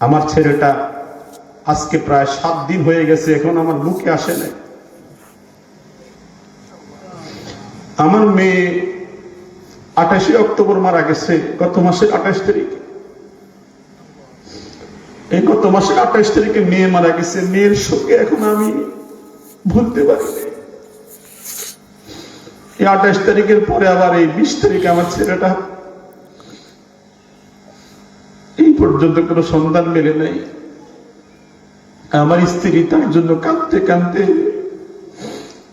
আমার ছেলেটা আজকে প্রায় সাত দিন হয়ে গেছে, এখন আমার মুখে আসে নাই। আমার মেয়ে আঠাশে অক্টোবর মারা গেছে, গত মাসের আঠাশ তারিখ। এই গত মাসের আঠাশ তারিখে মেয়ে মারা গেছে, মেয়ের শোকে এখন আমি ভুলতে পারি এই আঠাশ তারিখের পরে আবার এই বিশ তারিখে আমার ছেলেটা এই পর্যন্ত কোনো সন্ধান মেলে নাই। আমার স্ত্রী তার জন্য কাঁদতে কাঁদতে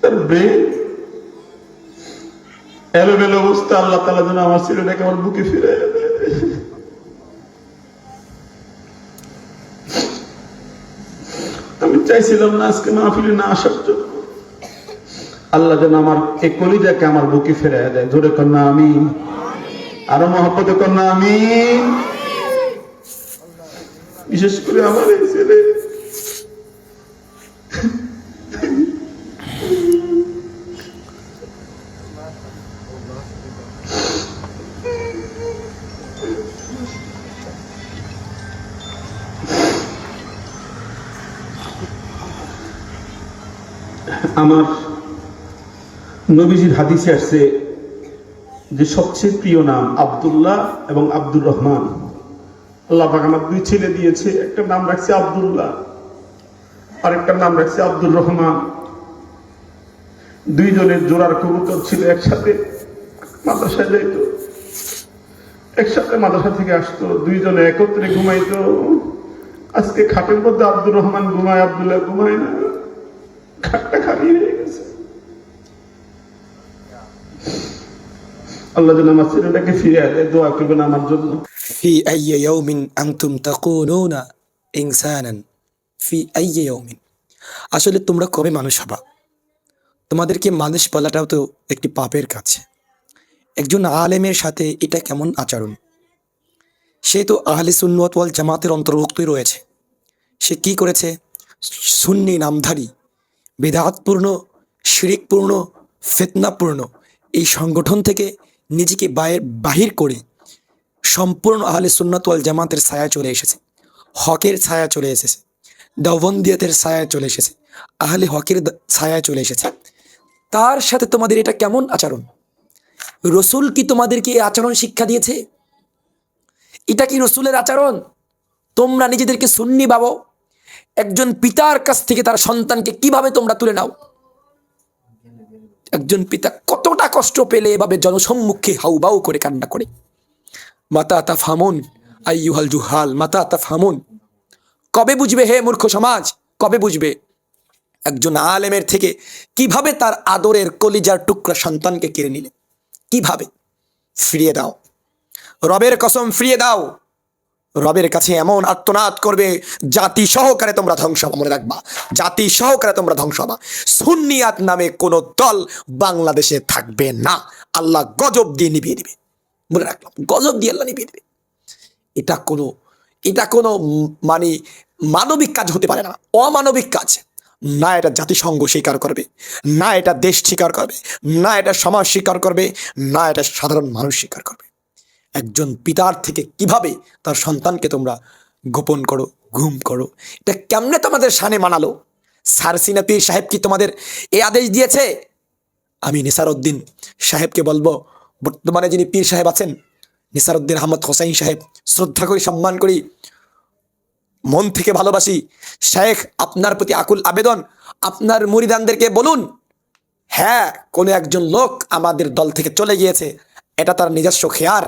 তার ব্রেন এলোমেলো অবস্থা, আল্লাহ তালা যেন আমার ছেলেটাকে আমার বুকে ফিরে আমি চাইছিলাম না আজকে মাহফিলে না আসার জন্য। আল্লাহ যেন আমার এই কলিজাকে আমার বুকে ফিরে দেয়। ধরে কন্যা আমি আরও মহব্বতে কন্যা আমি বিশেষ করে আমার এই ছেলে। আমার নবীজির হাদিসে আসছে যে সবচেয়ে প্রিয় নাম আব্দুল্লাহ এবং আব্দুর রহমান। আল্লাহ আমার দুই ছেলে দিয়েছে একটা নাম রাখছে আব্দুল্লাহ আরেকটা নাম রাখছে আব্দুর রহমান। দুইজনের জোড়ার কবুতর ছিল একসাথে মাদ্রাসায় যাইতো। একসাথে মাদ্রাসা থেকে আসতো, দুইজনে একত্রে ঘুমাইতো। আজকে খাটের মধ্যে আব্দুর রহমান ঘুমায়, আবদুল্লাহ ঘুমায় না। খাটটা খালি হয়ে গেছে আল্লাহ যেন আমার ছেলেটাকে ফিরে দোয়া করবেন আমার জন্য। ফি ইয়াউমিন আনতুম তাকুনুনা ইনসানান? ফি ইয়াউমিন। আসলে তোমরা কবে মানুষ হবা? তোমাদেরকে মানুষ বলাটাও তো একটি পাপের কাজ। একজন আলেমের সাথে এটা কেমন আচরণ? সে তো আহলে সুন্নতওয়াল জামাতের অন্তর্ভুক্তই রয়েছে। সে কি করেছে? সুন্নি নামধারী, বেদাতপূর্ণ, শিরিকপূর্ণ, ফেতনাপূর্ণ এই সংগঠন থেকে নিজেকে বাহির করে সম্পূর্ণ আহলে সুন্নাত ওয়াল জামাতের ছায়া চলে এসেছে। হকের ছায়া চলে এসেছে। দবন্দিয়াতের ছায়া চলে এসেছে। আহলে হকের ছায়া চলে এসেছে। তার সাথে তোমাদের এটা কেমন আচরণ? রসুল কি তোমাদেরকে এই আচরণ শিক্ষা দিয়েছে? এটা কি রসুলের আচরণ? তোমরা নিজেদেরকে সুন্নি ভাবো। একজন পিতার কাছ থেকে তার সন্তানকে কীভাবে তোমরা তুলে নাও? একজন পিতা কতটা কষ্ট পেলে এভাবে জনসম্মুখে হাউবাউ করে কান্না করে। মাতা তা ফামুন, আইয়ুহাল জুহাল, মাতা তা ফামুন। কবে বুঝবে হে মূর্খ সমাজ? কবে বুঝবে? একজন আলেমের থেকে কীভাবে তার আদরের কলিজার টুকরা সন্তানকে কেড়ে নিলে? কীভাবে? ফিরিয়ে দাও। রবের কসম ফিরিয়ে দাও। রবের কাছে এমন আত্মনাদ করবে, জাতি সহকারে তোমরা ধ্বংস হবা, মনে রাখবা। জাতি সহকারে তোমরা ধ্বংস হবা। সুন্নিয়াত নামে কোনো দল বাংলাদেশে থাকবে না। আল্লাহ গজব দিয়ে নিভিয়ে দিবে। মনে রাখলাম, গজব দিয়ে আল্লাহ নিভিয়ে দিবে। এটা কোনো এটা কোনো মানে মানবিক কাজ হতে পারে না, অমানবিক কাজ। না এটা জাতিসংঘ স্বীকার করবে, না এটা দেশ স্বীকার করবে, না এটা সমাজ স্বীকার করবে, না এটা সাধারণ মানুষ স্বীকার করবে। একজন পিতার থেকে কীভাবে তার সন্তানকে তোমরা গোপন করো ঘুম করো? এটা কেমনে তোমাদের সানে মানালো? সারসিনা পীর সাহেব কি তোমাদের এ আদেশ দিয়েছে? আমি নিসারউদ্দিন সাহেবকে বলব, বর্তমানে যিনি পীর সাহেব আছেন, নিসারউদ্দিন আহমদ হোসাইন সাহেব, শ্রদ্ধা করি, সম্মান করি, মন থেকে ভালোবাসি শেখ আপনার প্রতি আকুল আবেদন, আপনার মুরিদানদেরকে বলুন হ্যাঁ কোনো একজন লোক আমাদের দল থেকে চলে গিয়েছে, এটা তার নিজস্ব খেয়ার।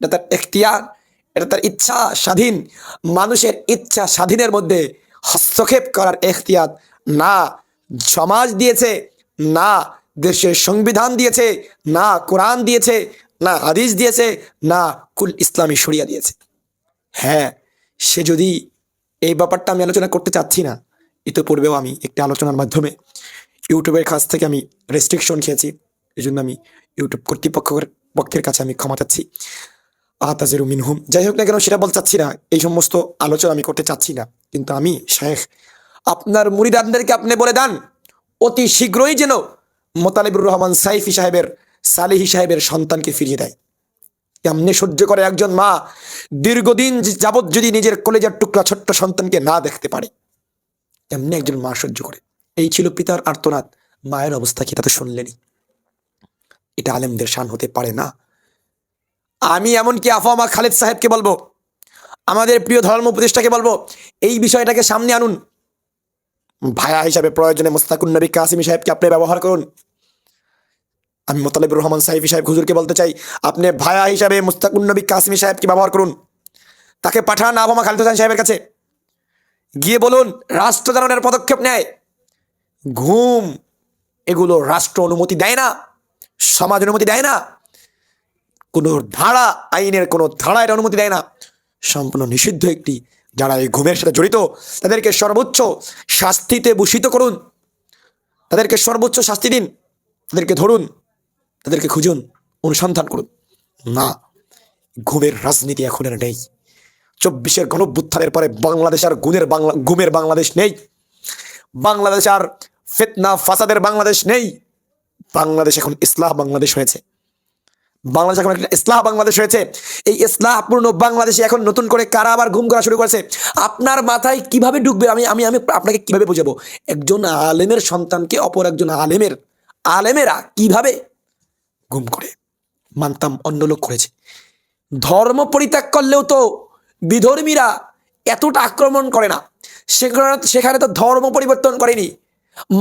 এটা তার এখতিয়ার, এটা তার ইচ্ছা স্বাধীন। মানুষের ইচ্ছা স্বাধীনের মধ্যে হস্তক্ষেপ করার এখতিয়ার না সমাজ দিয়েছে, না দেশের সংবিধান দিয়েছে, না কোরআন দিয়েছে, না হাদিস দিয়েছে, না কুল ইসলামী শরিয়া দিয়েছে। হ্যাঁ সে যদি এই ব্যাপারটা আমি আলোচনা করতে চাচ্ছি না, ইতিপূর্বেও আমি একটি আলোচনার মাধ্যমে ইউটিউবের কাছ থেকে আমি রেস্ট্রিকশন খেয়েছি। এই জন্য আমি ইউটিউব কর্তৃপক্ষের পক্ষের কাছে আমি ক্ষমা চাচ্ছি। আতাজেরু মিনহুম। যাই হোক না কেন, সেটা বলতে চাচ্ছি না। এই সমস্ত আলোচনা আমি করতে চাচ্ছি না। কিন্তু আমি শেখ আপনার মুরিদানদেরকে আপনি বলে দেন, অতি শীঘ্রই যেন মোতালিবুর রহমান সাইফি সাহেবের, সালিহি সাহেবের সন্তানকে ফিরিয়ে দেয়। কেমনে সহ্য করে একজন মা দীর্ঘদিন যাবৎ যদি নিজের কলেজের টুকরা ছোট্ট সন্তানকে না দেখতে পারে? কেমনে একজন মা সহ্য করে? এই ছিল পিতার আর্তনাদ। মায়ের অবস্থা কি তা তো শুনলেনি এটা আলেমদের শান হতে পারে না। আমি এমনকি আফামা খালেদ সাহেবকে বলব, আমাদের প্রিয় ধর্ম উপদেষ্টাকে বলব, এই বিষয়টাকে সামনে আনুন। ভায়া হিসাবে প্রয়োজনে মোস্তাকুন নবী কাসিমি সাহেবকে আপনি ব্যবহার করুন। আমি মোতালেবুর রহমান সাহেব সাহেব হুজুরকে বলতে চাই, আপনি ভায়া হিসাবে মুস্তাকুন নবী কাসিমি সাহেবকে ব্যবহার করুন। তাকে পাঠান আবহামা খালিদ হোসেন সাহেবের কাছে। গিয়ে বলুন রাষ্ট্রদানের পদক্ষেপ নেয়। ঘুম এগুলো রাষ্ট্র অনুমতি দেয় না, সমাজ অনুমতি দেয় না। কোনো ধারা আইনের কোনো ধারা অনুমতি দেয় না। সম্পূর্ণ নিষিদ্ধ একটি যারা এই ঘুমের সাথে জড়িত, তাদেরকে সর্বোচ্চ শাস্তিতে ভূষিত করুন। তাদেরকে সর্বোচ্চ শাস্তি দিন। তাদেরকে ধরুন। তাদেরকে খুঁজুন। অনুসন্ধান করুন। না, ঘুমের রাজনীতি এখন আর নেই। চব্বিশের গণভ্যুত্থানের পরে বাংলাদেশ আর গুণের বাংলা ঘুমের বাংলাদেশ নেই। বাংলাদেশ আর ফেতনা, ফাসাদের বাংলাদেশ নেই। বাংলাদেশ এখন ইসলাম বাংলাদেশ হয়েছে। বাংলাদেশ এখন একটা ইসলাম বাংলাদেশ হয়েছে। এই ইসলামপূর্ণ বাংলাদেশে এখন নতুন করে কারা আবার ঘুম করা শুরু করেছে? আপনার মাথায় কীভাবে ঢুকবে? আমি আমি আমি আপনাকে কীভাবে বোঝাবো? একজন আলেমের সন্তানকে অপর একজন আলেমের, আলেমেরা কীভাবে ঘুম করে? মানতাম অন্য লোক করেছে। ধর্ম পরিত্যাগ করলেও তো বিধর্মীরা এতটা আক্রমণ করে না। সেখানে সেখানে তো ধর্ম পরিবর্তন করেনি।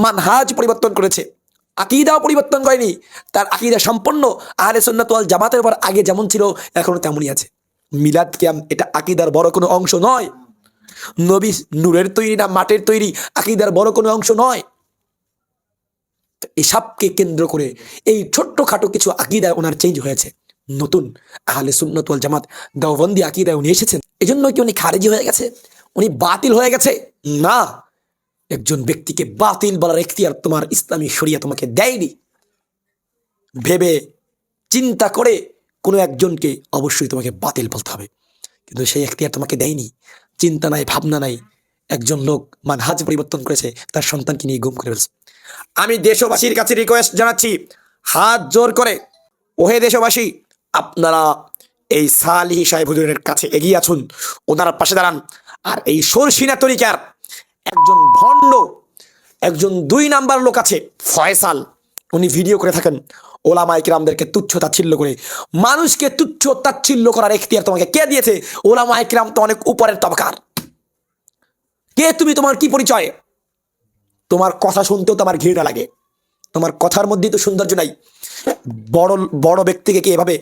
মানহাজ পরিবর্তন করেছে। আকিদাও পরিবর্তন করেনি। তার আকিদা সম্পন্ন আহলে সুন্নাত ওয়াল জামাতের পর আগে যেমন ছিল, এখনও তেমনই আছে। মিলাদ কিয়াম এটা আকিদার বড় কোনো অংশ নয়। নবী নূরের তৈরি না মাটির তৈরি আকিদার বড় কোনো অংশ নয়। এসবকে কেন্দ্র করে এই ছোট্টখাটো কিছু আকিদায় ওনার চেঞ্জ হয়েছে। নতুন আহলে সুন্নত ওয়াল জামাত দেওবন্দি আকিদায় উনি এসেছেন। এজন্য কি উনি খারেজি হয়ে গেছে? উনি বাতিল হয়ে গেছে? না। একজন ব্যক্তিকে বাতিল বলার এখতিয়ার তোমার ইসলামী শরিয়া তোমাকে দেয়নি। ভেবে চিন্তা করে কোনো একজনকে অবশ্যই তোমাকে বাতিল বলতে হবে। কিন্তু সেই এখতিয়ার তোমাকে দেয়নি। চিন্তা নাই, ভাবনা নাই। একজন লোক মান মানহাজ পরিবর্তন করেছে, তার সন্তানকে নিয়ে গুম করে ফেলছে। আমি দেশবাসীর কাছে রিকোয়েস্ট জানাচ্ছি, হাত জোর করে। ওহে দেশবাসী, আপনারা এই সালিহি সাহেব হুজুরের কাছে এগিয়ে আসুন ওনার পাশে দাঁড়ান। আর এই সরসিনা তরিকার একজন ভণ্ড, একজন দুই নাম্বার লোক আছে, ফয়সাল। উনি ভিডিও করে থাকেন। ওলামা ইকরামদেরকে তুচ্ছ তাচ্ছিল্য করে। মানুষকে তুচ্ছ তাচ্ছিল্য করার এখতিয়ার তোমাকে কে দিয়েছে? ওলামা ইকরাম তো অনেক উপরের তবকার। কে তুমি? তোমার কি পরিচয়? তোমার কথা শুনতেও তো আমার ঘৃণা লাগে। তোমার কথার মধ্যেই তো সৌন্দর্য নাই। বড় বড় ব্যক্তিকে কি এভাবে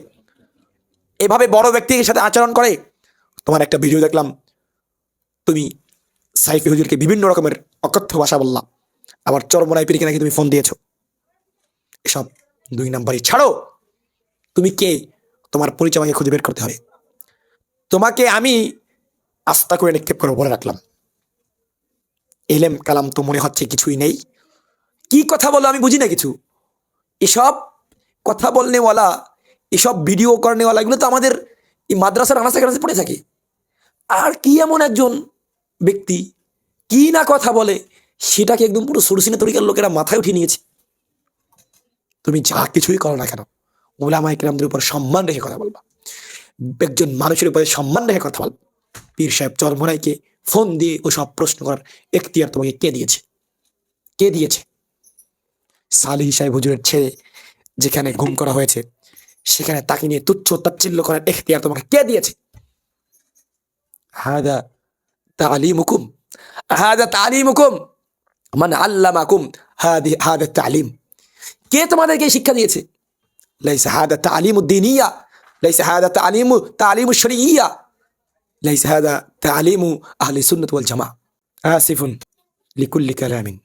এভাবে বড় ব্যক্তির সাথে আচরণ করে? তোমার একটা ভিডিও দেখলাম। তুমি সাইফি হুজুরকে বিভিন্ন রকমের অকথ্য ভাষা বললাম। আবার চরমরাই পিরিকে নাকি তুমি ফোন দিয়েছ। এসব দুই নাম্বারই। ছাড়ো! তুমি কে? তোমার পরিচয় আমাকে খুঁজে বের করতে হবে। তোমাকে আমি আস্থা করে নিক্ষেপ করে বলে রাখলাম। এলেম কালাম তো মনে হচ্ছে কিছুই নেই। কি কথা বলো আমি বুঝি না কিছু। এসব কথা বলনেওয়ালা, এসব ভিডিও করনেওয়ালা, এগুলো তো আমাদের এই মাদ্রাসার আনাসে পড়ে থাকে। আর কি এমন একজন ব্যক্তি কি না কথা বলে সেটাকে একদম পুরো সরসিনা তরিকার লোকেরা মাথায় উঠিয়ে নিয়েছে। তুমি যা কিছুই করো না কেন, ওলামা ইকরামদের উপর সম্মান রেখে কথা বলবা। একজন মানুষের উপরে সম্মান রেখে কথা বলবা। পীর সাহেব চরমরাইকে ফোন দিয়ে ওসব প্রশ্ন করার এখতিয়ার তোমাকে কে দিয়েছে? কে দিয়েছে? সালিহ সাহেব হুজুরের ছেলে যেখানে গুম করা হয়েছে, সেখানে তাকে নিয়ে তুচ্ছ তাচ্ছিল্য করার এখতিয়ার তোমাকে কে দিয়েছে? হাদা তালিমুকুম হাদা তালিমুকুম মানে আল্লামাকুম হাদি হাদা তালিম কে তোমাদেরকে এই শিক্ষা দিয়েছে লাইসা হাদা তালিম উদ্দিনিয়া লাইসা হাদা তালিম তালিম শরিয়া লাইসা হাদা তালিম আহলি সুন্নাত ওয়াল জামা আসিফুন লিকুল্লি কালামিন